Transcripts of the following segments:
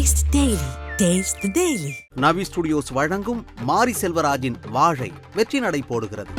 Taste daily taste daily Navi studios வழங்கும் மாரி செல்வராஜின் வாழை வெற்றி நடை போடுகிறது.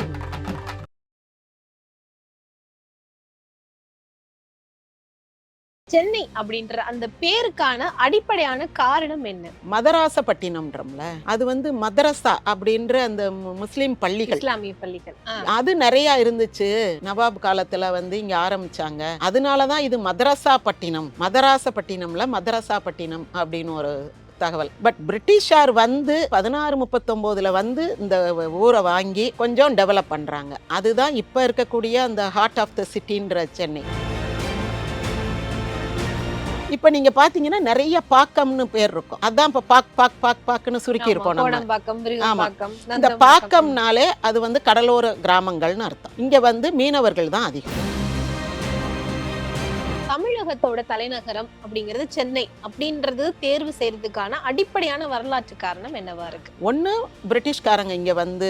சென்னை அப்படின்ற அந்த பேருக்கான அடிப்படையான காரணம் என்ன? மதராசப்பட்டினம்ன்றோம்ல அது வந்து மதரசா அப்படின்ற அந்த முஸ்லிம் பள்ளிகள். இஸ்லாமிய பள்ளிகள். அது நிறைய இருந்துச்சு. நவாப் காலத்துல வந்து இங்க ஆரம்பிச்சாங்க. அதனாலதான் இது மதரசா பட்டினம் மதராசப்பட்டினம்ல மதரசா பட்டினம் அப்படின்னு ஒரு தகவல். பட் பிரிட்டிஷார் வந்து பதினாறு முப்பத்தொம்போதுல வந்து இந்த ஊரை வாங்கி கொஞ்சம் டெவலப் பண்றாங்க. அதுதான் இப்ப இருக்கக்கூடிய அந்த ஹார்ட் ஆஃப் த சிட்டின்ற சென்னை. இப்ப நீங்க பாத்தீங்கன்னா நிறைய பாக்கம்னு பேர் இருக்கும். அதான் இப்ப பாக் பாக் பாக் பாக்குன்னு சுருக்கி இருப்போம் நம்ம இந்த. பாக்கம்னாலே அது வந்து கடலோர கிராமங்கள்னு அர்த்தம். இங்க வந்து மீனவர்கள் தான் அதிகம். தமிழகத்தோட தலைநகரம் அப்படிங்கிறது சென்னை அப்படின்றது தேர்வு செய்யறதுக்கான அடிப்படையான வரலாற்று காரணம் என்னவா இருக்கு? ஒன்று பிரிட்டிஷ்காரங்க இங்கே வந்து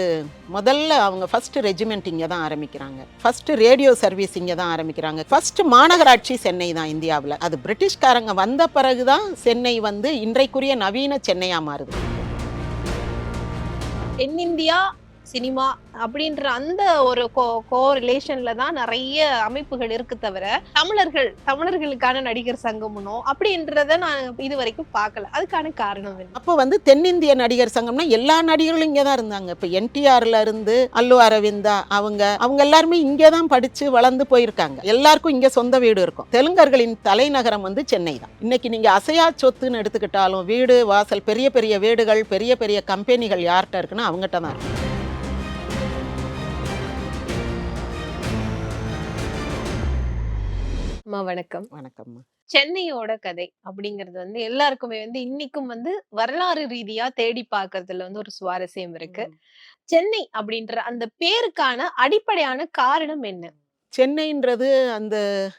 முதல்ல அவங்க ஃபர்ஸ்ட் ரெஜிமெண்ட் இங்கே தான் ஆரம்பிக்கிறாங்க. ஃபர்ஸ்ட் ரேடியோ சர்வீஸ் இங்கே தான் ஆரம்பிக்கிறாங்க. ஃபர்ஸ்ட் மாநகராட்சி சென்னை தான் இந்தியாவில். அது பிரிட்டிஷ்காரங்க வந்த பிறகு தான் சென்னை வந்து இன்றைக்குரிய நவீன சென்னையாக மாறுது. தென்னிந்தியா சினிமா அப்படின்ற அந்த ஒரு கோ கோ ரிலேஷன்ல தான் நிறைய அமைப்புகள் இருக்கு தவிர தமிழர்கள் தமிழர்களுக்கான நடிகர் சங்கமனோ அப்படின்றத நான் இது வரைக்கும் பார்க்கல. அதுக்கான காரணம் என்ன? அப்போ வந்து தென்னிந்திய நடிகர் சங்கம்னா எல்லா நடிகர்களும் இங்கே தான் இருந்தாங்க. இப்போ என்டிஆர்ல இருந்து அல்லு அரவிந்தா அவங்க அவங்க எல்லாருமே இங்கே தான் படிச்சு வளர்ந்து போயிருக்காங்க. எல்லாருக்கும் இங்கே சொந்த வீடு இருக்கும். தெலுங்கர்களின் தலைநகரம் வந்து சென்னை தான். இன்னைக்கு நீங்க அசையா சொத்துன்னு எடுத்துக்கிட்டாலும் வீடு வாசல் பெரிய பெரிய வீடுகள் பெரிய பெரிய கம்பெனிகள் யார்கிட்ட இருக்குன்னா அவங்ககிட்ட தான் இருக்கும் அம்மா வணக்கம். வணக்கம்மா. சென்னையோட கதை அப்படிங்கிறது வந்து எல்லாருக்குமே வந்து இன்னைக்கும் வந்து வரலாறு ரீதியா தேடி பார்க்கறதுல வந்து ஒரு சுவாரஸ்யம் இருக்கு. சென்னை அப்படின்ற அந்த பேருக்கான அடிப்படையான காரணம் என்ன? சென்னைன்றது அந்த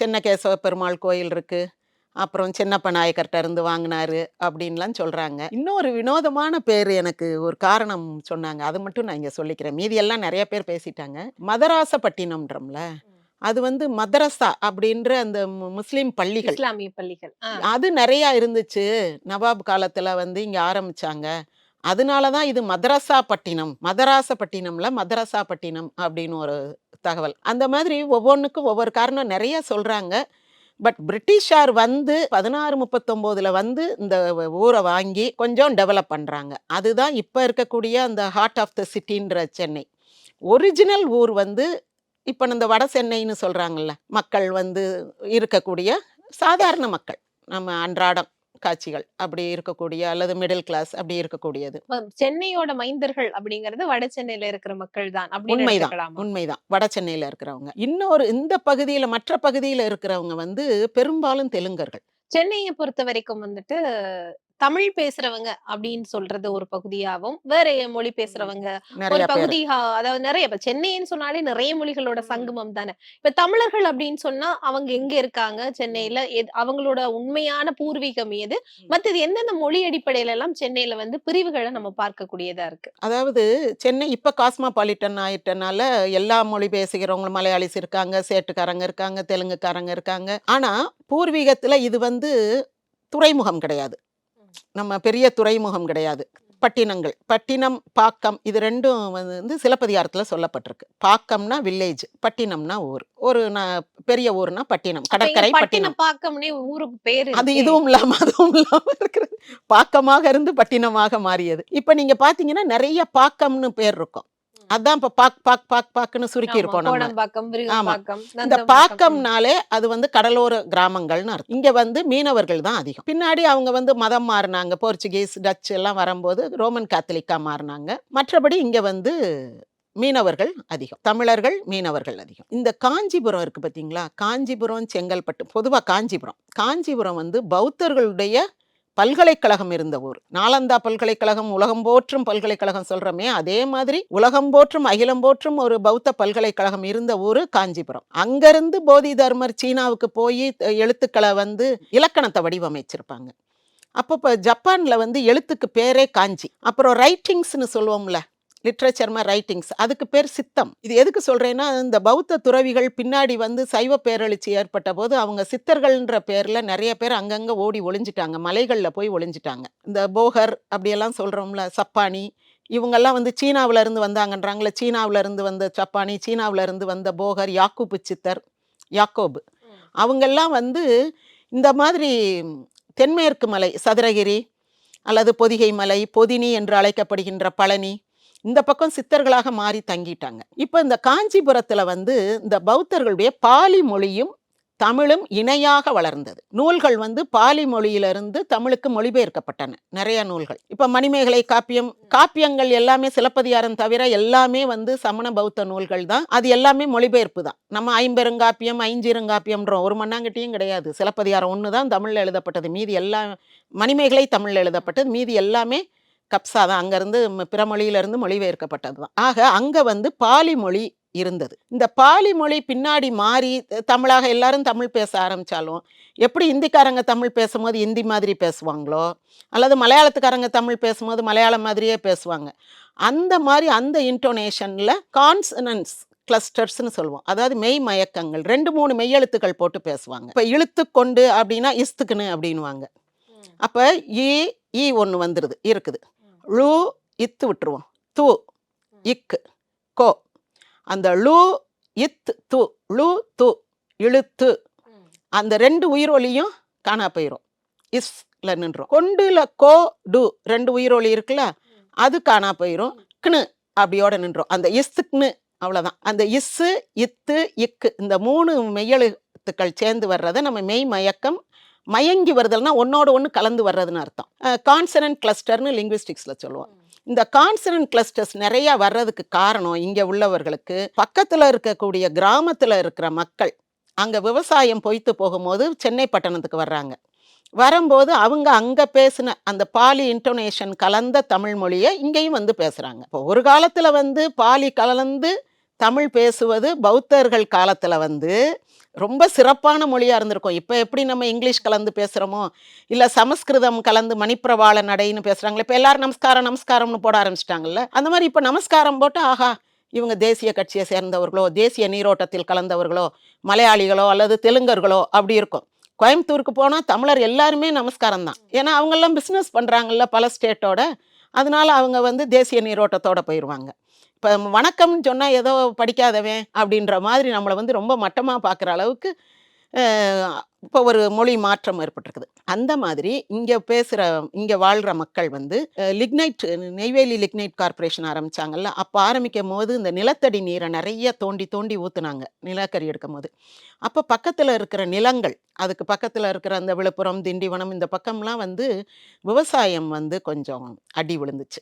சென்னகேசவ பெருமாள் கோயில் இருக்கு. அப்புறம் சின்னப்ப நாயக்கர்கிட்ட இருந்து வாங்கினாரு அப்படின்லாம் சொல்றாங்க. இன்னொரு வினோதமான பேர் எனக்கு ஒரு காரணம் சொன்னாங்க. அது மட்டும் நான் இங்க சொல்லிக்கிறேன். மீதி எல்லாம் நிறைய பேர் பேசிட்டாங்க. மதராசப்பட்டினம்ன்றோம்ல அது வந்து மதரசா அப்படின்ற அந்த முஸ்லிம் பள்ளிகள். இஸ்லாமிய பள்ளிகள். அது நிறைய இருந்துச்சு. நவாப் காலத்துல வந்து இங்க ஆரம்பிச்சாங்க. அதனால தான் இது மதரசா பட்டினம் மதராசப்பட்டினம்ல மதரசா பட்டினம் அப்படின்னு ஒரு தகவல். அந்த மாதிரி ஒவ்வொன்றுக்கும் ஒவ்வொரு காரணம் நிறைய சொல்றாங்க. பட் பிரிட்டிஷார் வந்து பதினாறு முப்பத்தொம்போதுல வந்து இந்த ஊரை வாங்கி கொஞ்சம் டெவலப் பண்றாங்க. அதுதான் இப்போ இருக்கக்கூடிய அந்த ஹார்ட் ஆஃப் த சிட்டின்ற சென்னை. ஒரிஜினல் ஊர் வந்து இப்போ இந்த வட சென்னைன்னு சொல்றாங்கல்ல மக்கள் வந்து இருக்கக்கூடிய சாதாரண மக்கள். நம்ம அன்றாடம் காட்சிகள் அப்படி இருக்கக்கூடிய அல்லது மிடில் கிளாஸ் அப்படி இருக்கக்கூடியது. சென்னையோட மைந்தர்கள் அப்படிங்கிறது வட சென்னையில இருக்கிற மக்கள் தான் உண்மைதான்? உண்மைதான். வட சென்னையில இருக்கிறவங்க. இன்னொரு இந்த பகுதியில மற்ற பகுதியில இருக்கிறவங்க வந்து பெரும்பாலும் தெலுங்கர்கள். சென்னையை பொறுத்த வரைக்கும் வந்துட்டு தமிழ் பேசுறவங்க அப்படின்னு சொல்றது ஒரு பகுதியாவும் வேற மொழி பேசுறவங்க ஒரு நிறைய பேர். பகுதி ஹா- அதாவது நிறைய இப்ப சென்னைன்னு சொன்னாலே நிறைய மொழிகளோட சங்கமம் தானே. இப்ப தமிழர்கள் அப்படின்னு சொன்னா அவங்க எங்க இருக்காங்க? சென்னையில அவங்களோட உண்மையான பூர்வீகம் எது? மத்தது எந்தெந்த மொழி அடிப்படையில எல்லாம் சென்னையில வந்து பிரிவுகளை நம்ம பார்க்கக்கூடியதா இருக்கு? அதாவது சென்னை இப்ப காஸ்மாபாலிட்டன் ஆயிட்டனால எல்லா மொழி பேசுகிறவங்க மலையாளிஸ் இருக்காங்க சேட்டுக்காரங்க இருக்காங்க தெலுங்குக்காரங்க இருக்காங்க. ஆனா பூர்வீகத்துல இது வந்து துறைமுகம் கிடையாது. நம்ம பெரிய துறைமுகம் கிடையாது. பட்டினங்கள். பட்டினம் பாக்கம் இது ரெண்டும் வந்து சிலப்பதிகாரத்துல சொல்லப்பட்டிருக்கு. பாக்கம்னா வில்லேஜ் பட்டினம்னா ஊர். ஒரு பெரிய ஊர்னா பட்டினம். கடற்கரை பட்டினம் பாக்கம்னே ஊருக்கு பேரு அது. இதுவும் இல்லாம அதுவும் இல்லாம இருக்கிறது. பாக்கமாக இருந்து பட்டினமாக மாறியது. இப்ப நீங்க பாத்தீங்கன்னா நிறைய பாக்கம்னு பேர் இருக்கும். அதான் இப்ப பாக் பாக் பாக் பாக்குன்னு சுருக்கி ஆமா, இருப்போம் நம்ம. விருகம்பாக்கம் இந்த. பாக்கம்னாலே அது வந்து கடலோர கிராமங்கள்னு அர்த்தம். இங்க வந்து மீனவர்கள் தான் அதிகம். பின்னாடி அவங்க வந்து மதம் மாறினாங்க. போர்ச்சுகீஸ் டச் எல்லாம் வரும்போது ரோமன் காத்தலிக்கா மாறினாங்க. மற்றபடி இங்க வந்து மீனவர்கள் அதிகம். தமிழர்கள் மீனவர்கள் அதிகம். இந்த காஞ்சிபுரம் இருக்கு பாத்தீங்களா? காஞ்சிபுரம் செங்கல்பட்டு பொதுவா காஞ்சிபுரம். காஞ்சிபுரம் வந்து பௌத்தர்களுடைய பல்கலைக்கழகம் இருந்த ஊர். நாலந்தா பல்கலைக்கழகம் உலகம் போற்றும் பல்கலைக்கழகம் சொல்கிறோமே அதே மாதிரி உலகம் போற்றும் அகிலம் போற்றும் ஒரு பௌத்த பல்கலைக்கழகம் இருந்த ஊர் காஞ்சிபுரம். அங்கிருந்து போதி தர்மர் சீனாவுக்கு போய் எழுத்துக்களை வந்து இலக்கணத்தை வடிவமைச்சிருப்பாங்க. அப்போ இப்போ வந்து எழுத்துக்கு பேரே காஞ்சி. அப்புறம் ரைட்டிங்ஸ்னு சொல்லுவோம்ல லிட்ரேச்சர் ரைட்டிங்ஸ் அதுக்கு பேர் சித்தம். இது எதுக்கு சொல்றேன்னா இந்த பௌத்த துறவிகள் பின்னாடி வந்து சைவ பேரழிச்சி ஏற்பட்ட போது அவங்க சித்தர்கள்ன்ற பேர்ல நிறைய பேர் அங்கங்க ஓடி ஒளிஞ்சிட்டாங்க. மலைகள்ல போய் ஒளிஞ்சிட்டாங்க. இந்த போகர் அப்படியெல்லாம் சொல்றோம்ல சப்பானி. இவங்கெல்லாம் வந்து சீனாவுல இருந்து வந்தாங்கன்றாங்களே சீனாவுல இருந்து வந்த சப்பானி சீனாவுல இருந்து வந்த போகர் யாக்கூப்பு சித்தர் யாக்கோபு. அவங்கெல்லாம் வந்து இந்த மாதிரி தென்மேற்கு மலை சதுரகிரி அல்லது பொதிகை மலை பொதினி என்று அழைக்கப்படுகின்ற பழனி இந்த பக்கம் சித்தர்களாக மாறி தங்கிட்டாங்க. இப்போ இந்த காஞ்சிபுரத்தில் வந்து இந்த பௌத்தர்களுடைய பாலி மொழியும் தமிழும் இணையாக வளர்ந்தது. நூல்கள் வந்து பாலி மொழியிலிருந்து தமிழுக்கு மொழிபெயர்க்கப்பட்டன. நிறைய நூல்கள். இப்போ மணிமேகலை காப்பியம் காப்பியங்கள் எல்லாமே சிலப்பதிகாரம் தவிர எல்லாமே வந்து சமண பௌத்த நூல்கள் தான். அது எல்லாமே மொழிபெயர்ப்பு தான். நம்ம ஐம்பெருங்காப்பியம் ஐஞ்சிருங்காப்பியம்ன்றோம். ஒரு மண்ணாங்கட்டியும் கிடையாது. சிலப்பதிகாரம் ஒன்று தான் தமிழில் எழுதப்பட்டது. மீதி எல்லா மணிமேகலை தமிழில் எழுதப்பட்டது. மீதி எல்லாமே கப்சா தான். அங்கேருந்து பிற மொழியிலிருந்து மொழிபெயர்க்கப்பட்டது தான். ஆக அங்கே வந்து பாலி மொழி இருந்தது. இந்த பாலி மொழி பின்னாடி மாறி தமிழாக எல்லாரும் தமிழ் பேச ஆரம்பிச்சாலும் எப்படி இந்திக்காரங்க தமிழ் பேசும்போது இந்தி மாதிரி பேசுவாங்களோ அல்லது மலையாளத்துக்காரங்க தமிழ் பேசும்போது மலையாளம் மாதிரியே பேசுவாங்க. அந்த மாதிரி அந்த இன்டோனேஷனில் கான்சனன்ஸ் கிளஸ்டர்ஸ்னு சொல்லுவோம். அதாவது மெய் மயக்கங்கள் ரெண்டு மூணு மெய்யெழுத்துக்கள் போட்டு பேசுவாங்க. இப்போ இழுத்து கொண்டு அப்படின்னா இஸ்துக்குன்னு அப்படின்னுவாங்க. அப்போ ஈ ஈ ஒன்று வந்துடுது இருக்குது. ழு இத்து விட்டுருவோம். து இக்கு கோ. அந்த ழு இத் து. ழு து இழுத்து. அந்த ரெண்டு உயிரொலியும் காணா போயிரும். இஸ்ல நின்றோம். கொண்டுல கோ டு ரெண்டு உயிரொலி இருக்குல்ல அது காணா போயிரும். க்னு அப்படியோட நின்றோம். அந்த இஸ்துக்னு அவ்வளோதான் அந்த இஸ்ஸு இத்து இக்கு இந்த மூணு மெய்யெழுத்துக்கள் சேர்ந்து வர்றதை நம்ம மெய் மயக்கம் மயங்கி வருதல்னா ஒன்னோட ஒன்று கலந்து வர்றதுன்னு அர்த்தம். கான்சனன்ட் கிளஸ்டர்னு லிங்குவிஸ்டிக்ஸில் சொல்லுவோம். இந்த கான்சனன்ட் கிளஸ்டர்ஸ் நிறைய வர்றதுக்கு காரணம் இங்கே உள்ளவர்களுக்கு பக்கத்தில் இருக்கக்கூடிய கிராமத்தில் இருக்கிற மக்கள் அங்கே விவசாயம் பொய்த்து போகும்போது சென்னை பட்டணத்துக்கு வர்றாங்க. வரும்போது அவங்க அங்கே பேசின அந்த பாலி இன்டோனேஷன் கலந்த தமிழ் மொழியை இங்கேயும் வந்து பேசுகிறாங்க இப்போ ஒரு காலத்தில் வந்து பாலி கலந்து தமிழ் பேசுவது பௌத்தர்கள் காலத்தில் வந்து ரொம்ப சிறப்பான மொழியாக இருந்திருக்கும். இப்போ எப்படி நம்ம இங்கிலீஷ் கலந்து பேசுகிறோமோ இல்லை சமஸ்கிருதம் கலந்து மணிப்பிரவாள நடைன்னு பேசுகிறாங்களே இப்போ எல்லாரும் நமஸ்காரம் நமஸ்காரம்னு போட ஆரம்பிச்சிட்டாங்கல்ல அந்த மாதிரி இப்போ நமஸ்காரம் போட்டு ஆஹா இவங்க தேசிய கட்சியை சேர்ந்தவர்களோ தேசிய நீரோட்டத்தில் கலந்தவர்களோ மலையாளிகளோ அல்லது தெலுங்கர்களோ அப்படி இருக்கும். கோயம்புத்தூருக்கு போனால் தமிழர் எல்லாருமே நமஸ்காரம் தான். ஏன்னா அவங்கெல்லாம் பிஸ்னஸ் பண்ணுறாங்கல்ல பல ஸ்டேட்டோட அதனால் அவங்க வந்து தேசிய நீரோட்டத்தோடு போயிடுவாங்க இப்போ வணக்கம்னு சொன்னால் ஏதோ படிக்காதவன் அப்படின்ற மாதிரி நம்மளை வந்து ரொம்ப மட்டமாக பார்க்குற அளவுக்கு இப்போ ஒரு மொழி மாற்றம் ஏற்பட்டிருக்குது. அந்த மாதிரி இங்கே பேசுகிற இங்கே வாழ்கிற மக்கள் வந்து லிக்னைட் நெய்வேலி லிக்னைட் கார்ப்பரேஷன் ஆரம்பிச்சாங்கல்ல அப்போ ஆரம்பிக்கும் போது இந்த நிலத்தடி நீரை நிறைய தோண்டி தோண்டி ஊற்றுனாங்க நிலக்கரி எடுக்கும் போது அப்போ பக்கத்தில் இருக்கிற நிலங்கள் அதுக்கு பக்கத்தில் இருக்கிற அந்த விழுப்புரம் திண்டிவனம் இந்த பக்கம்லாம் வந்து விவசாயம் வந்து கொஞ்சம் அடி விழுந்துச்சு.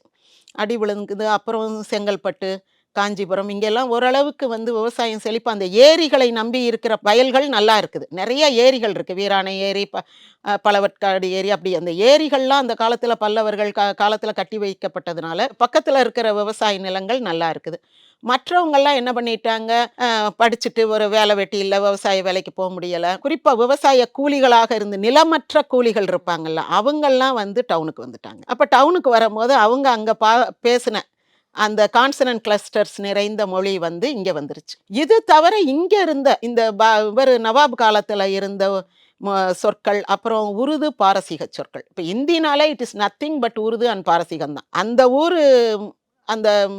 அடி விழுந்துது அப்புறம் செங்கல்பட்டு காஞ்சிபுரம். இங்கெல்லாம் ஓரளவுக்கு வந்து விவசாயம் செழிப்பு. அந்த ஏரிகளை நம்பி இருக்கிற வயல்கள் நல்லா இருக்குது. நிறைய ஏரிகள் இருக்குது வீராணை ஏரி ப அஹ் பழவட்காடு ஏரி அப்படி. அந்த ஏரிகள்லாம் அந்த காலத்தில் பல்லவர்கள் கா காலத்தில் கட்டி வைக்கப்பட்டதுனால பக்கத்தில் இருக்கிற விவசாய நிலங்கள் நல்லா இருக்குது. மற்றவங்கெல்லாம் என்ன பண்ணிட்டாங்க? படிச்சுட்டு ஒரு வேலை வெட்டி இல்லை விவசாய வேலைக்கு போக முடியலை. குறிப்பாக விவசாய கூலிகளாக இருந்து நிலமற்ற கூலிகள் இருப்பாங்கல்ல அவங்கெல்லாம் வந்து டவுனுக்கு வந்துட்டாங்க. அப்போ டவுனுக்கு வரும்போது அவங்க அங்கே பா பேசின அந்த கான்சனன்ட் கிளஸ்டர்ஸ் நிறைந்த மொழி வந்து இங்கே வந்துருச்சு. இது தவிர இங்கே இருந்த இந்த ப இவர் நவாப் காலத்தில் இருந்த ம- சொற்கள் அப்புறம் உருது பாரசீக சொற்கள். இப்போ இந்தினாலே it is nothing but Urdu and பாரசீகம் தான் அந்த ஊர் அந்த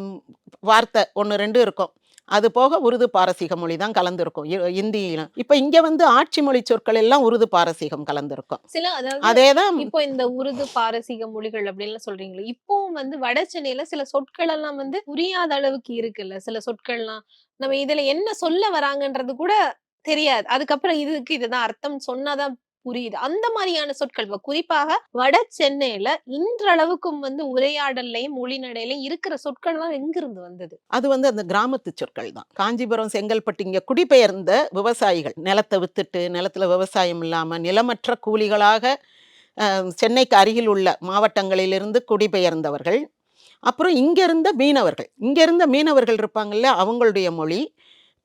வார்த்தை ஒன்று ரெண்டு இருக்கும். அது போக உருது பாரசீக மொழி தான் கலந்துருக்கும். இ- இந்தியில இப்போ இங்கே வந்து ஆட்சி மொழி சொற்கள் எல்லாம் உருது பாரசீகம் கலந்துருக்கும். சில அதே தான் இப்போ இந்த உருது பாரசீக மொழிகள் அப்படின்னு சொல்றீங்களே இப்பவும் வந்து வட சென்னையில சில சொற்கள் எல்லாம் வந்து புரியாத அளவுக்கு இருக்குல்ல? சில சொற்கள்லாம் நம்ம இதுல என்ன சொல்ல வராங்கன்றது கூட தெரியாது. அதுக்கப்புறம் இதுக்கு இதுதான் அர்த்தம் சொன்னாதான் புரியுது. அந்த மாதிரியான சொற்கள். இப்ப குறிப்பாக வட சென்னையில இன்றளவுக்கும் வந்து உரையாடல்லையும் மொழிநடையிலையும் இருக்கிற இருக்கிற சொற்கள்லாம் எங்கிருந்து வந்தது? அது வந்து அந்த கிராமத்து சொற்கள் தான். காஞ்சிபுரம் செங்கல்பட்டு இங்கே குடிபெயர்ந்த விவசாயிகள். நிலத்தை வித்துட்டு நிலத்துல விவசாயம் இல்லாமல் நிலமற்ற கூலிகளாக சென்னைக்கு அருகில் உள்ள மாவட்டங்களிலிருந்து குடிபெயர்ந்தவர்கள். அப்புறம் இங்கிருந்த மீனவர்கள். இங்கே இருந்த மீனவர்கள் இருப்பாங்கல்ல அவங்களுடைய மொழி.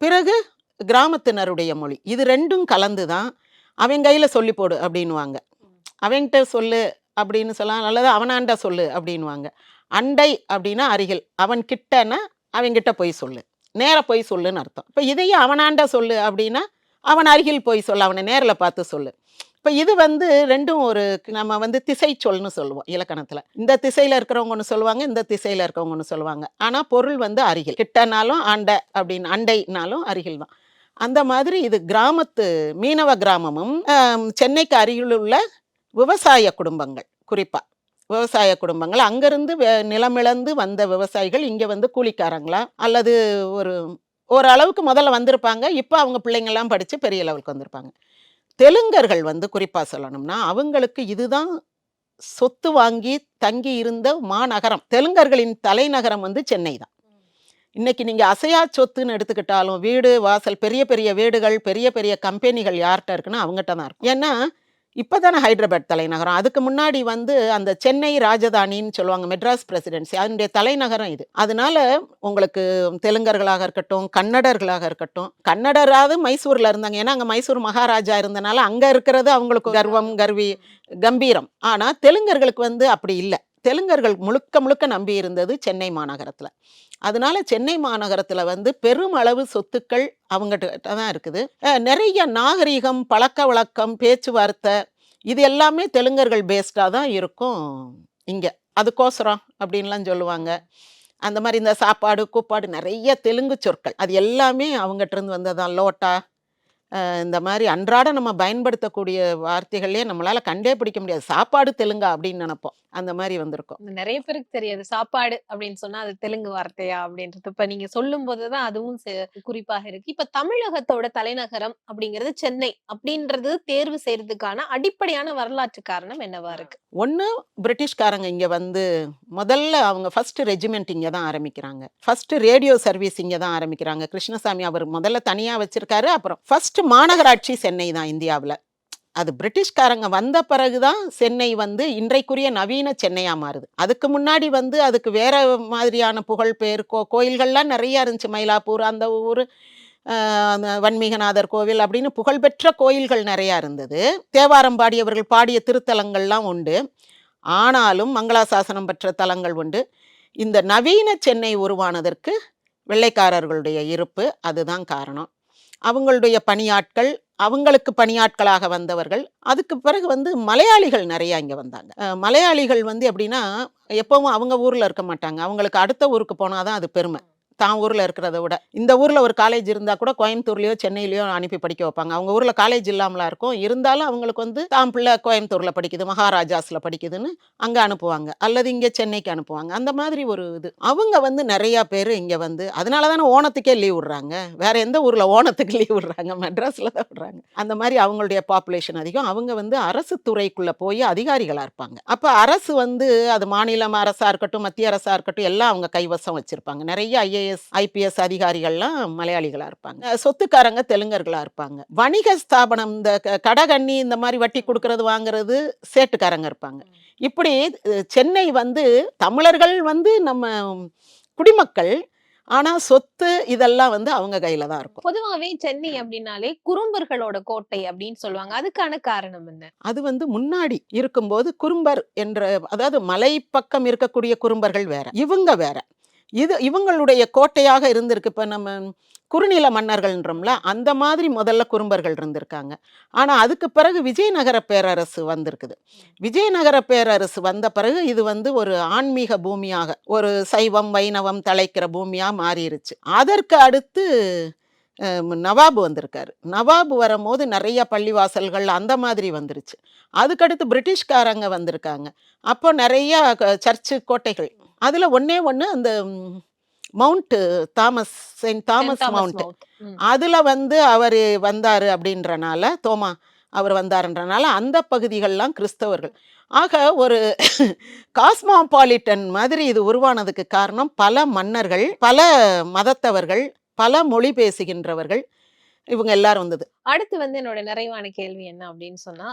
பிறகு கிராமத்தினருடைய மொழி. இது ரெண்டும் கலந்து தான் அவன் கையில் சொல்லி போடு அப்படின்வாங்க அவன்கிட்ட சொல்லு அப்படின்னு சொல்லலாம் அல்லது அவனாண்ட சொல்லு அப்படின்வாங்க அண்டை அப்படின்னா அருகில் அவன் கிட்டன்னா அவன்கிட்ட போய் சொல்லு. நேர போய் சொல்லுன்னு அர்த்தம். இப்போ இதையும் அவனாண்ட சொல்லு அப்படின்னா அவன் அருகில் போய் சொல்லு அவனை நேரில் பார்த்து சொல்லு. இப்போ இது வந்து ரெண்டும் ஒரு நம்ம வந்து திசை சொல்னு சொல்லுவோம் இலக்கணத்தில். இந்த திசையில் இருக்கிறவங்க ஒன்று சொல்லுவாங்க இந்த திசையில் இருக்கிறவங்க ஒன்று சொல்லுவாங்க. ஆனால் பொருள் வந்து அருகில். கிட்டனாலும் ஆண்ட அப்படின்னு அண்டைனாலும் அருகில் தான். அந்த மாதிரி இது கிராமத்து மீனவ கிராமமும் சென்னைக்கு அருகில் உள்ள விவசாய குடும்பங்கள் குறிப்பாக விவசாய குடும்பங்கள். அங்கேருந்து நிலமிழந்து வந்த விவசாயிகள் இங்கே வந்து கூலிக்காரங்களா? அல்லது ஒரு ஓரளவுக்கு முதல்ல வந்திருப்பாங்க. இப்போ அவங்க பிள்ளைங்கள்லாம் படித்து பெரிய லெவலுக்கு வந்திருப்பாங்க. தெலுங்கர்கள் வந்து குறிப்பாக சொல்லணும்னா அவங்களுக்கு இதுதான் சொத்து வாங்கி தங்கி இருந்த மாநகரம். தெலுங்கர்களின் தலைநகரம் வந்து சென்னை தான். இன்னைக்கு நீங்கள் அசையா சொத்துன்னு எடுத்துக்கிட்டாலும் வீடு வாசல் பெரிய பெரிய வீடுகள் பெரிய பெரிய கம்பெனிகள் யார்கிட்ட இருக்குன்னா அவங்ககிட்ட தான் இருக்கும். ஏன்னா இப்போதானே ஹைதராபாத் தலைநகரம். அதுக்கு முன்னாடி வந்து அந்த சென்னை ராஜதானின்னு சொல்லுவாங்க மெட்ராஸ் பிரசிடென்சி. அதனுடைய தலைநகரம் இது. அதனால உங்களுக்கு தெலுங்கர்களாக இருக்கட்டும் கன்னடர்களாக இருக்கட்டும் கன்னடராவது மைசூரில் இருந்தாங்க. ஏன்னா அங்கே மைசூர் மகாராஜா இருந்தனால அங்கே இருக்கிறது அவங்களுக்கு கர்வம் கர்வி கம்பீரம். ஆனால் தெலுங்கர்களுக்கு வந்து அப்படி இல்லை. தெலுங்கர்கள் முழுக்க முழுக்க நம்பி இருந்தது சென்னை மாநகரத்தில். அதனால சென்னை மாநகரத்தில் வந்து பெருமளவு சொத்துக்கள் அவங்ககிட்ட தான் இருக்குது. நிறைய நாகரிகம் பழக்க வழக்கம் பேச்சுவார்த்தை இது எல்லாமே தெலுங்கர்கள் பேஸ்டாக தான் இருக்கும். இங்கே. அதுக்கோசரம் அப்படின்லாம் சொல்லுவாங்க. அந்த மாதிரி இந்த சாப்பாடு கூப்பாடு நிறைய தெலுங்கு சொற்கள். அது எல்லாமே அவங்ககிட்ட இருந்து வந்ததான் லோட்டா இந்த மாதிரி அன்றாட நம்ம பயன்படுத்தக்கூடிய வார்த்தைகளே நம்மளால கண்டே பிடிக்க முடியாது. சாப்பாடு தெலுங்கா அப்படின்னு நினைப்போம். அந்த மாதிரி வந்திருக்கும். நிறைய பேருக்கு தெரியாது. சாப்பாடு அப்படின்னு சொன்னா அது தெலுங்கு வார்த்தையா அப்படின்றது. இப்ப நீங்க சொல்லும் போதுதான் அதுவும் குறிப்பாக இருக்கு. இப்ப தமிழகத்தோட தலைநகரம் அப்படிங்கிறது சென்னை அப்படின்றது தேர்வு செய்யறதுக்கான அடிப்படையான வரலாற்று காரணம் என்னவா இருக்கு? ஒன்று பிரிட்டிஷ்காரங்க இங்கே வந்து முதல்ல அவங்க ஃபர்ஸ்ட் ரெஜிமெண்ட் இங்கே தான் ஆரம்பிக்கிறாங்க. ஃபர்ஸ்ட் ரேடியோ சர்வீஸ் இங்கே தான் ஆரம்பிக்கிறாங்க. கிருஷ்ணசாமி அவர் முதல்ல தனியாக வச்சிருக்காரு. அப்புறம் ஃபர்ஸ்ட் மாநகராட்சி சென்னை தான் இந்தியாவில். அது பிரிட்டிஷ்காரங்க வந்த பிறகு தான் சென்னை வந்து இன்றைக்குரிய நவீன சென்னையாக மாறுது. அதுக்கு முன்னாடி வந்து அதுக்கு வேற மாதிரியான புகழ் பேர் கோ கோயில்கள்லாம் நிறையா இருந்துச்சு. மயிலாப்பூர் அந்த ஊர் வன்மீகநாதர் கோவில் அப்படின்னு புகழ்பெற்ற கோயில்கள் நிறையா இருந்தது. தேவாரம் பாடியவர்கள் பாடிய திருத்தலங்கள்லாம் உண்டு. ஆனாலும் மங்களாசாசனம் பெற்ற தலங்கள் உண்டு. இந்த நவீன சென்னை உருவானதற்கு வெள்ளைக்காரர்களுடைய இருப்பு அதுதான் காரணம். அவங்களுடைய பணியாட்கள் அவங்களுக்கு பணியாட்களாக வந்தவர்கள். அதுக்கு பிறகு வந்து மலையாளிகள் நிறைய இங்கே வந்தாங்க. மலையாளிகள் வந்து எப்படின்னா எப்பவும் அவங்க ஊரில் இருக்க மாட்டாங்க. அவங்களுக்கு அடுத்த ஊருக்கு போனால் தான் அது பெருமை. தான் ஊரில் இருக்கிறத விட. இந்த ஊரில் ஒரு காலேஜ் இருந்தால் கூட கோயம்புத்தூர்லேயோ சென்னையிலையோ அனுப்பி படிக்க வைப்பாங்க. அவங்க ஊரில் காலேஜ் இல்லாமலாம் இருக்கும். இருந்தாலும் அவங்களுக்கு வந்து தான் பிள்ளை கோயம்புத்தூரில் படிக்குது மகாராஜாஸில் படிக்குதுன்னு அங்கே அனுப்புவாங்க. அல்லது இங்கே சென்னைக்கு அனுப்புவாங்க. அந்த மாதிரி ஒரு இது. அவங்க வந்து நிறையா பேர் இங்கே வந்து அதனால தானே ஓணத்துக்கே லீவ் விடுறாங்க. வேற எந்த ஊரில் ஓணத்துக்கு லீவ் விடுறாங்க? மெட்ராஸில் தான் விடுறாங்க. அந்த மாதிரி அவங்களுடைய பாப்புலேஷன் அதிகம். அவங்க வந்து அரசு துறைக்குள்ளே போய் அதிகாரிகளாக இருப்பாங்க. அப்போ அரசு வந்து அது மாநிலம் அரசாக இருக்கட்டும் மத்திய அரசாக இருக்கட்டும் எல்லாம் அவங்க கைவசம் வச்சுருப்பாங்க. நிறைய ஐஏஎஸ் ஐபிஎஸ் அதிகாரிகள்லாம் மலையாளிகளாக இருப்பாங்க. சொத்துக்காரங்க தெலுங்கர்களாக இருப்பாங்க. வணிக ஸ்தாபனம் இந்த கடகண்ணி இந்த மாதிரி வட்டி கொடுக்கறது வாங்குறது சேட்டுக்காரங்க இருப்பாங்க. இப்படி சென்னை வந்து தமிழர்கள் வந்து நம்ம குடிமக்கள் ஆனால் சொத்து இதெல்லாம் வந்து அவங்க கையில் தான் இருக்கும். பொதுவாவே சென்னை அப்படின்னாலே குறும்பர்களோட கோட்டை அப்படின்னு சொல்லுவாங்க. அதுக்கான காரணம் என்ன? அது வந்து முன்னாடி இருக்கும்போது குறும்பர் என்ற அதாவது மலை பக்கம் இருக்கக்கூடிய குறும்பர்கள் வேற. இவங்க வேற. இது இவங்களுடைய கோட்டையாக இருந்திருக்கு. இப்போ நம்ம குறுநில மன்னர்கள்ன்றோம்ல அந்த மாதிரி முதல்ல குறும்பர்கள் இருந்திருக்காங்க. ஆனால் அதுக்கு பிறகு விஜயநகர பேரரசு வந்திருக்குது. விஜயநகர பேரரசு வந்த பிறகு இது வந்து ஒரு ஆன்மீக பூமியாக ஒரு சைவம் வைணவம் தலைக்கிற பூமியாக மாறிடுச்சு அதற்கு அடுத்து நவாபு வந்திருக்காரு. நவாபு வரும்போது நிறைய பள்ளிவாசல்கள் அந்த மாதிரி வந்துருச்சு. அதுக்கடுத்து பிரிட்டிஷ்காரங்க வந்திருக்காங்க. அப்போ நிறைய சர்ச்சு கோட்டைகள். அதில் ஒண்ணே ஒன்று அந்த ம், Mount Thomas saint Thomas Mount. அதில் வந்து அவர் வந்தார் அப்படின்றனால தோமா அவர் வந்தாருன்றனால அந்த பகுதிகள்லாம் கிறிஸ்தவர்கள். ஆக ஒரு காஸ்மாபாலிட்டன் மாதிரி இது உருவானதுக்கு காரணம் பல மன்னர்கள் பல மதத்தவர்கள் பல மொழி பேசுகின்றவர்கள் இவங்க எல்லாரும் வந்தது. அடுத்து வந்து என்னோட நிறைவான கேள்வி என்ன அப்படின்னு சொன்னா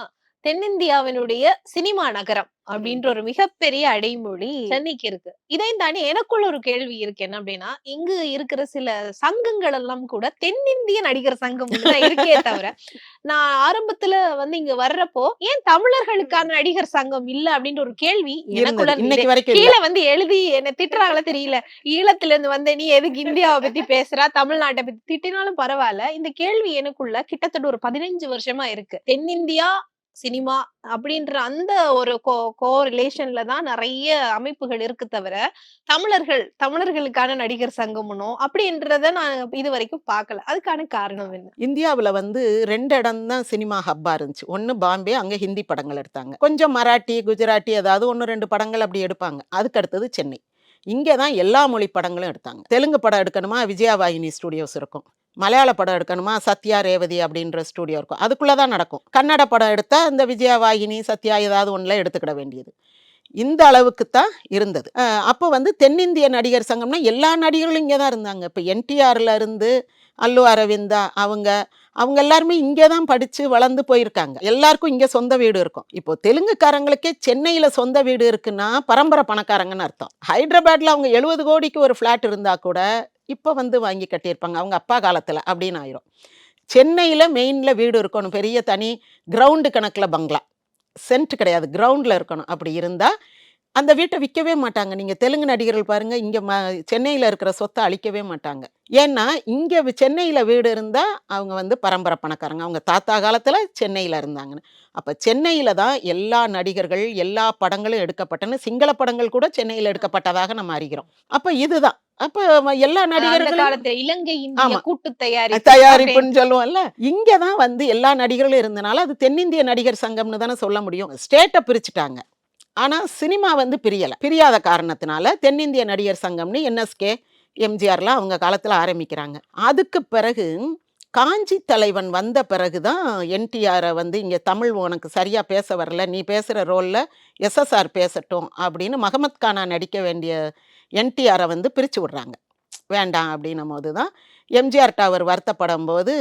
தென்னிந்தியாவினுடைய சினிமா நகரம் அப்படின்ற ஒரு மிகப்பெரிய அடைமொழி சென்னைக்கு இருக்கு. இதையும் தாண்டி எனக்குள்ள ஒரு கேள்வி இருக்கு. என்ன அப்படின்னா இங்கு இருக்கிற சில சங்கங்கள் எல்லாம் கூட தென்னிந்திய நடிகர் சங்கம் இருக்கே தவிர நான் ஆரம்பத்துல வந்து இங்க வர்றப்போ ஏன் தமிழர்களுக்கான நடிகர் சங்கம் இல்ல அப்படின்ற ஒரு கேள்வி எனக்குள்ள. கீழே வந்து எழுதி என்ன திட்டுறாங்களா தெரியல. ஈழத்துல இருந்து வந்த நீ எதுக்கு இந்தியாவை பத்தி பேசுறா தமிழ்நாட்டை பத்தி திட்டினாலும் பரவாயில்ல. இந்த கேள்வி எனக்குள்ள கிட்டத்தட்ட ஒரு பதினஞ்சு வருஷமா இருக்கு. தென்னிந்தியா சினிமா அப்படின்ற அந்த ஒரு கோ கோ ரிலேஷன்ல தான் நிறைய அமைப்புகள் இருக்கு தவிர தமிழர்கள் தமிழர்களுக்கான நடிகர் சங்கமனோ அப்படின்றத நான் இது வரைக்கும் பார்க்கல. அதுக்கான காரணம் என்ன? இந்தியாவில் வந்து ரெண்டு இடம் தான் சினிமா ஹப்பா இருந்துச்சு. ஒன்னு பாம்பே அங்கே ஹிந்தி படங்கள் எடுத்தாங்க. கொஞ்சம் மராட்டி குஜராத்தி ஏதாவது ஒன்று ரெண்டு படங்கள் அப்படி எடுப்பாங்க. அதுக்கு அடுத்தது சென்னை. இங்கே தான் எல்லா மொழி படங்களும் எடுத்தாங்க. தெலுங்கு படம் எடுக்கணுமா? விஜயவாகினி ஸ்டுடியோஸ் இருக்கும். மலையாள படம் எடுக்கணுமா? சத்யா ரேவதி அப்படின்ற ஸ்டூடியோ இருக்கும். அதுக்குள்ளே தான் நடக்கும். கன்னட படம் எடுத்தால் இந்த விஜயவாகினி சத்யா ஏதாவது ஒன்றில் எடுத்துக்கிட வேண்டியது. இந்த அளவுக்கு தான் இருந்தது அப்போ வந்து தென்னிந்திய நடிகர் சங்கம்னா எல்லா நடிகர்களும் இங்கே தான் இருந்தாங்க. இப்போ என்டிஆர்ல இருந்து அல்லு அரவிந்தா அவங்க அவங்க எல்லாருமே இங்கே தான் படித்து வளர்ந்து போயிருக்காங்க. எல்லாருக்கும் இங்கே சொந்த வீடு இருக்கும். இப்போ தெலுங்குக்காரங்களுக்கே சென்னையில் சொந்த வீடு இருக்குன்னா பரம்பரை பணக்காரங்கன்னு அர்த்தம். ஹைதராபாத்தில் அவங்க எழுபது கோடிக்கு ஒரு ஃப்ளாட் இருந்தால் கூட இப்போ வந்து வாங்கி கட்டியிருப்பாங்க. அவங்க அப்பா காலத்தில் அப்படின்னு ஆயிரும். சென்னையில் மெயினில் வீடு இருக்கணும். பெரிய தனி கிரவுண்டு கணக்கில் பங்களா. சென்ட் கிடையாது. கிரவுண்டில் இருக்கணும். அப்படி இருந்தால் அந்த வீட்டை விற்கவே மாட்டாங்க. நீங்கள் தெலுங்கு நடிகர்கள் பாருங்கள் இங்கே ம சென்னையில் இருக்கிற சொத்தை அழிக்கவே மாட்டாங்க. ஏன்னா இங்கே சென்னையில் வீடு இருந்தால் அவங்க வந்து பரம்பரை பணக்காரங்க. அவங்க தாத்தா காலத்தில் சென்னையில் இருந்தாங்கன்னு. அப்போ சென்னையில் தான் எல்லா நடிகர்கள் எல்லா படங்களும் எடுக்கப்பட்டன. சிங்கள படங்கள் கூட சென்னையில் எடுக்கப்பட்டதாக நம்ம அறிகிறோம். அப்போ இதுதான். அப்போ எல்லா நடிகர்களும் காலத்துல இலங்கை. கூட்டு தயாரிப்பு தயாரிப்புன்னு சொல்லுவோம்ல இங்க தான் வந்து எல்லா நடிகர்களும் இருந்தனால அது தென்னிந்திய நடிகர் சங்கம்னு தானே சொல்ல முடியும். ஸ்டேட்டை பிரிச்சுட்டாங்க. ஆனால் சினிமா வந்து பிரியலை. பிரியாத காரணத்தினால தென்னிந்திய நடிகர் சங்கம்னு என்எஸ்கே எம்ஜிஆர்லாம் அவங்க காலத்தில் ஆரம்பிக்கிறாங்க. அதுக்கு பிறகு காஞ்சி தலைவன் வந்த பிறகு தான் என்டிஆரை வந்து இங்கே தமிழ் உனக்கு சரியாக பேச வரல நீ பேசுகிற ரோலில் எஸ்எஸ்ஆர் பேசட்டும் அப்படின்னு மகமத் கானா நடிக்க வேண்டிய என்டிஆரை வந்து பிரித்து விடுறாங்க. வேண்டாம் அப்படின்னும் போது தான் எம்ஜிஆர் டவர் வருத்தப்படும் போது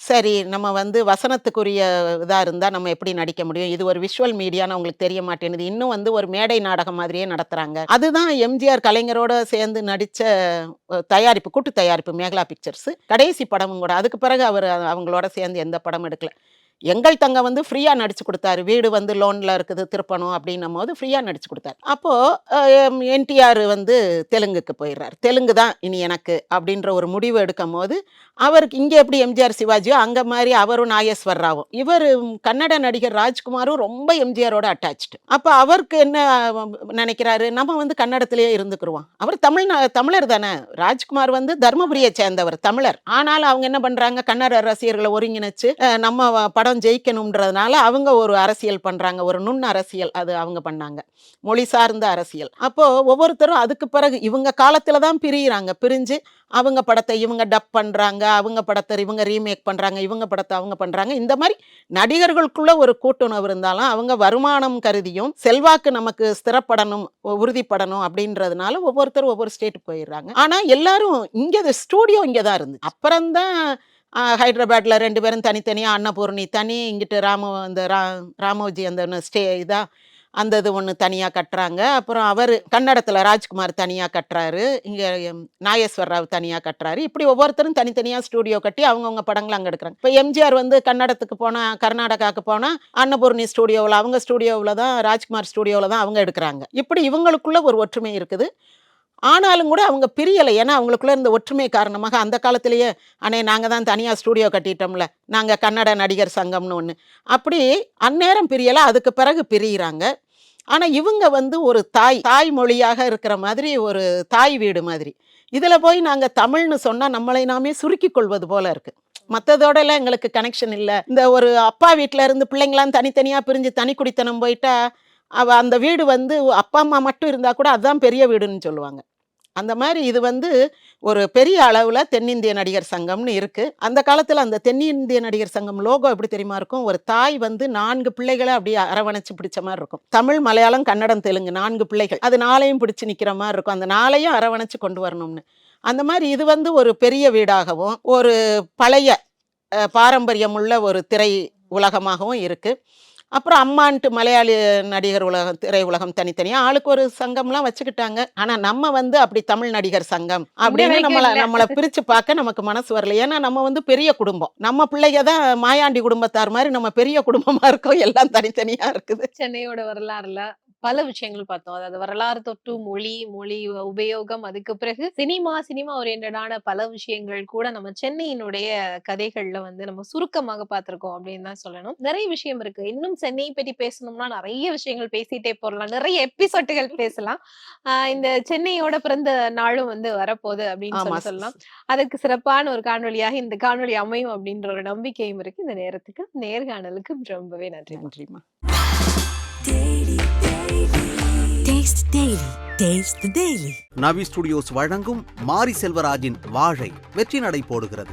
சரி நம்ம வந்து வசனத்துக்குரிய இதாக இருந்தால் நம்ம எப்படி நடிக்க முடியும்? இது ஒரு விஷுவல் மீடியான்னு உங்களுக்கு தெரிய மாட்டேங்குது இன்னும் வந்து ஒரு மேடை நாடகம் மாதிரியே நடத்துகிறாங்க அதுதான் எம்ஜிஆர் கலைஞரோட சேர்ந்து நடித்த தயாரிப்பு கூட்டு தயாரிப்பு மேகலா பிக்சர்ஸ் கடைசி படமும் கூட. அதுக்கு பிறகு அவர் அவங்களோட சேர்ந்து எந்த படம் எடுக்கல. எங்கள் தங்க வந்து ஃப்ரீயாக நடிச்சு கொடுத்தாரு. வீடு வந்து லோனில் இருக்குது திருப்பணும் அப்படின்னும் போது ஃப்ரீயாக நடிச்சு கொடுத்தாரு. அப்போது என்டிஆர் வந்து தெலுங்குக்கு போயிடுறாரு. தெலுங்கு தான் இனி எனக்கு அப்படின்ற ஒரு முடிவு எடுக்கும் போது அவருக்கு இங்கே எப்படி எம்ஜிஆர் சிவாஜியோ அங்கே மாதிரி அவரும் நாகேஸ்வர் ராவும் இவர் கன்னட நடிகர் ராஜ்குமாரும் ரொம்ப எம்ஜிஆரோட அட்டாச்சு அப்போ அவருக்கு என்ன நினைக்கிறாரு? நம்ம வந்து கன்னடத்திலேயே இருந்துக்குருவோம். அவர் தமிழ் தமிழர் தானே. ராஜ்குமார் வந்து தர்மபுரியை சேர்ந்தவர் தமிழர். ஆனாலும் அவங்க என்ன பண்ணுறாங்க கன்னட ரசிகர்களை ஒருங்கிணைச்சு நம்ம படம் ஜெயிக்கணுன்றதுனால அவங்க ஒரு அரசியல் பண்ணுறாங்க ஒரு நுண் அரசியல் அது அவங்க பண்ணாங்க. மொழி சார்ந்த அரசியல். அப்போது ஒவ்வொருத்தரும் அதுக்கு பிறகு இவங்க காலத்தில் தான் பிரியிறாங்க. பிரிஞ்சு அவங்க படத்தை இவங்க டப் பண்ணுறாங்க அவங்க படத்தை இவங்க ரீமேக் பண்ணுறாங்க இவங்க படத்தை அவங்க பண்ணுறாங்க இந்த மாதிரி நடிகர்களுக்குள்ள ஒரு கூட்டுணர்வு இருந்தாலும் அவங்க வருமானம் கருதியும் செல்வாக்கு நமக்கு ஸ்திரப்படணும் உறுதிப்படணும் அப்படின்றதுனால ஒவ்வொருத்தரும் ஒவ்வொரு ஸ்டேட் போயிடுறாங்க. ஆனால் எல்லாரும் இங்கே ஸ்டூடியோ இங்கே தான் இருந்து அப்புறம்தான் தான் ஹைதராபாத்தில் ரெண்டு பேரும் தனித்தனியாக அன்னபூர்ணி தனி இங்கிட்டு ராமோ அந்த ரா ராமோஜி அந்த ஸ்டே இதாக அந்த இது ஒன்று தனியாக கட்டுறாங்க. அப்புறம் அவர் கன்னடத்தில் ராஜ்குமார் தனியாக கட்டுறாரு. இங்கே நாகேஸ்வர் ராவ் தனியாக கட்டுறாரு. இப்படி ஒவ்வொருத்தரும் தனித்தனியாக ஸ்டூடியோ கட்டி அவங்கவுங்க படங்களை அங்கே எடுக்கிறாங்க. இப்போ எம்ஜிஆர் வந்து கன்னடத்துக்கு போனால் கர்நாடகாவுக்கு போனால் அன்னபூர்ணி ஸ்டூடியோவில் அவங்க ஸ்டூடியோவில் தான் ராஜ்குமார் ஸ்டூடியோவில் தான் அவங்க எடுக்கிறாங்க. இப்படி இவங்களுக்குள்ள ஒரு ஒற்றுமை இருக்குது. ஆனாலும் கூட அவங்க பிரியலை. ஏன்னா அவங்களுக்குள்ள இருந்த ஒற்றுமை காரணமாக அந்த காலத்திலேயே அண்ணே நாங்கள் தான் தனியாக ஸ்டூடியோ கட்டிட்டோம்ல. நாங்கள் கன்னட நடிகர் சங்கம்னு ஒன்று அப்படி அந்நேரம் பிரியலை. அதுக்கு பிறகு பிரியிறாங்க. ஆனால் இவங்க வந்து ஒரு தாய் தாய் மொழியாக இருக்கிற மாதிரி ஒரு தாய் வீடு மாதிரி. இதில் போய் நாங்கள் தமிழ்னு சொன்னால் நம்மளை நாமே சுருக்கி கொள்வது போல இருக்குது மற்றதோடலாம் எங்களுக்கு கனெக்ஷன் இல்லை. இந்த ஒரு அப்பா வீட்டில் இருந்து பிள்ளைங்களாம் தனித்தனியாக பிரிஞ்சு தனி குடித்தனம் போயிட்டா அவள் அந்த வீடு வந்து அப்பா அம்மா மட்டும் இருந்தால் கூட அதுதான் பெரிய வீடுன்னு சொல்லுவாங்க. அந்த மாதிரி இது வந்து ஒரு பெரிய அளவில் தென்னிந்திய நடிகர் சங்கம்னு இருக்குது அந்த காலத்தில் அந்த தென்னிந்திய நடிகர் சங்கம் லோகோ எப்படி தெரியுமா இருக்கும்? ஒரு தாய் வந்து நான்கு பிள்ளைகளை அப்படியே அரவணைச்சு பிடிச்ச மாதிரி இருக்கும். தமிழ் மலையாளம் கன்னடம் தெலுங்கு நான்கு பிள்ளைகள். அது நாளையும் பிடிச்சி நிற்கிற மாதிரி இருக்கும். அந்த நாளையும் அரவணைச்சு கொண்டு வரணும்னு. அந்த மாதிரி இது வந்து ஒரு பெரிய வீடாகவும் ஒரு பழைய பாரம்பரியமுள்ள ஒரு திரை உலகமாகவும் இருக்குது அப்புறம் அம்மான்ட்டு மலையாளி நடிகர் உலகம் திரை உலகம் தனித்தனியா ஆளுக்கு ஒரு சங்கம்லாம் வச்சுக்கிட்டாங்க. ஆனா நம்ம வந்து அப்படி தமிழ் நடிகர் சங்கம் அப்படின்னு நம்மள. நம்மளை பிரிச்சு பார்க்க நமக்கு மனசு வரல. ஏன்னா நம்ம வந்து பெரிய குடும்பம். நம்ம பிள்ளைங்க தான் மாயாண்டி குடும்பத்தார் மாதிரி நம்ம பெரிய குடும்பமா இருக்கோம். எல்லாம் தனித்தனியா இருக்குது. சென்னையோட வரலாறுல பல விஷயங்கள் பார்த்தோம். அதாவது வரலாறு தொட்டு மொழி மொழி உபயோகம் அதுக்கு பிறகு சினிமா சினிமா ஓரியன்டான பல விஷயங்கள் கூட நம்ம சென்னையினுடைய கதைகள்ல வந்து நம்ம சுருக்கமாக பார்த்திருக்கோம் அப்படின்னு தான் சொல்லணும். நிறைய விஷயம் இருக்கு. இன்னும் சென்னையை பற்றி பேசணும்னா நிறைய விஷயங்கள் பேசிட்டே போறலாம். நிறைய எபிசோட்டுகள் பேசலாம். ஆஹ் இந்த சென்னையோட பிறந்த நாளும் வந்து வரப்போகுது அப்படின்னு சொல்லி சொல்லலாம். அதுக்கு சிறப்பான ஒரு காணொளியாக இந்த காணொளி அமையும் அப்படின்ற ஒரு நம்பிக்கையும் இருக்கு. இந்த நேரத்துக்கு நேர்காணலுக்கு ரொம்பவே நன்றி நன்றிம்மா. Taste daily taste Taste Navi studios வழங்கும் மாரி செல்வராஜின் வாழை வெற்றி நடை போடுகிறது.